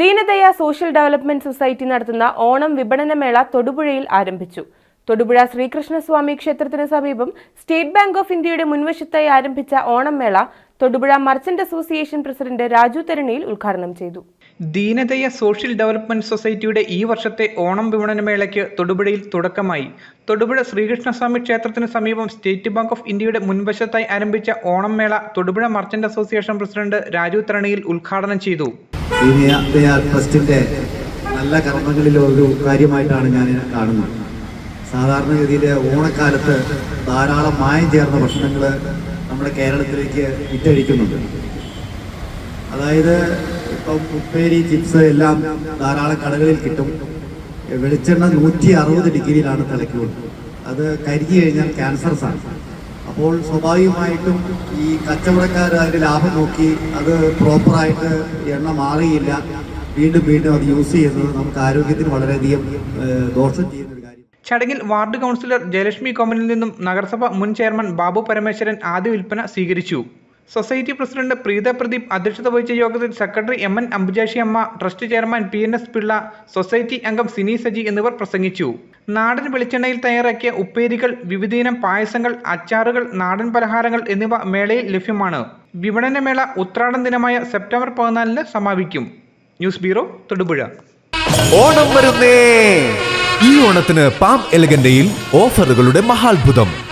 ദീനദയ social development society നടത്തുന്ന ഓണം വിപണനമേള തൊടുപുഴയിൽ ആരംഭിച്ചു. തൊടുപുഴ ശ്രീകൃഷ്ണസ്വാമി ക്ഷേത്രത്തിന് സമീപം സ്റ്റേറ്റ് ബാങ്ക് ഓഫ് ഇന്ത്യയുടെ മുൻവശത്തായി ആരംഭിച്ച ഓണം മേള Thodupuzha merchant association president Raju Theraniyil ഉദ്ഘാടനം ചെയ്തു. ദീനദയ സോഷ്യൽ ഡെവലപ്മെന്റ് സൊസൈറ്റിയുടെ ഈ വർഷത്തെ ഓണം വിപണനമേളയ്ക്ക് തൊടുപുഴയിൽ തുടക്കമായി. തൊടുപുഴ ശ്രീകൃഷ്ണസ്വാമി ക്ഷേത്രത്തിന് സമീപം സ്റ്റേറ്റ് ബാങ്ക് ഓഫ് ഇന്ത്യയുടെ മുൻവശത്തായി ആരംഭിച്ച ഓണം മേള Thodupuzha merchant association president Raju Tharaniyil ഉദ്ഘാടനം ചെയ്തു. നല്ല കർമ്മങ്ങളിൽ ഒരു കാര്യമായിട്ടാണ് ഞാൻ കാണുന്നത്. സാധാരണഗതിയിൽ ഓണക്കാലത്ത് ധാരാളം മായം ചേർന്ന ഭക്ഷണങ്ങൾ നമ്മുടെ കേരളത്തിലേക്ക് വിറ്റഴിക്കുന്നുണ്ട്. അതായത് ഇപ്പം ഉപ്പേരി ചിപ്സ് എല്ലാം ധാരാളം കടകളിൽ കിട്ടും. വെളിച്ചെണ്ണ നൂറ്റി അറുപത് ഡിഗ്രിയിലാണ് തിളക്കുന്നത് അത് കരിഞ്ഞു കഴിഞ്ഞാൽ ക്യാൻസർസാണ് അപ്പോൾ സ്വാഭാവികമായിട്ടും ഈ കച്ചവടക്കാർ അതിന്റെ ലാഭം നോക്കി അത് പ്രോപ്പറായിട്ട് എണ്ണ മാറിയില്ല വീണ്ടും വീണ്ടും അത് യൂസ് ചെയ്യുന്നത് നമുക്ക് ആരോഗ്യത്തിന് വളരെയധികം ദോഷം ചെയ്യുന്ന ഒരു ചടങ്ങിൽ വാർഡ് കൗൺസിലർ ജയലക്ഷ്മി കോമനിൽ നിന്നും നഗരസഭ മുൻ ചെയർമാൻ ബാബു പരമേശ്വരൻ ആദ്യ വിൽപ്പന സ്വീകരിച്ചു. സൊസൈറ്റി പ്രസിഡന്റ് പ്രീത പ്രദീപ് അധ്യക്ഷത വഹിച്ച യോഗത്തിൽ secretary M N Ambujakshi Amma trust chairman P N S Pillai society അംഗം സിനി സജി എന്നിവർ പ്രസംഗിച്ചു. നാടൻ വെളിച്ചെണ്ണയിൽ തയ്യാറാക്കിയ ഉപ്പേരികൾ വിവിധയിനം പായസങ്ങൾ അച്ചാറുകൾ നാടൻ പലഹാരങ്ങൾ എന്നിവ മേളയിൽ ലഭ്യമാണ്. വിപണനമേള ഉത്രാടം ദിനമായ സെപ്റ്റംബർ പതിനാലിന് സമാപിക്കും. News bureau Thodupuzha. ഓണം വരുന്നേ. ഈ ഓണത്തിന് പാം എലഗന്റയിൽ ഓഫറുകളുടെ മഹാത്ഭുതം.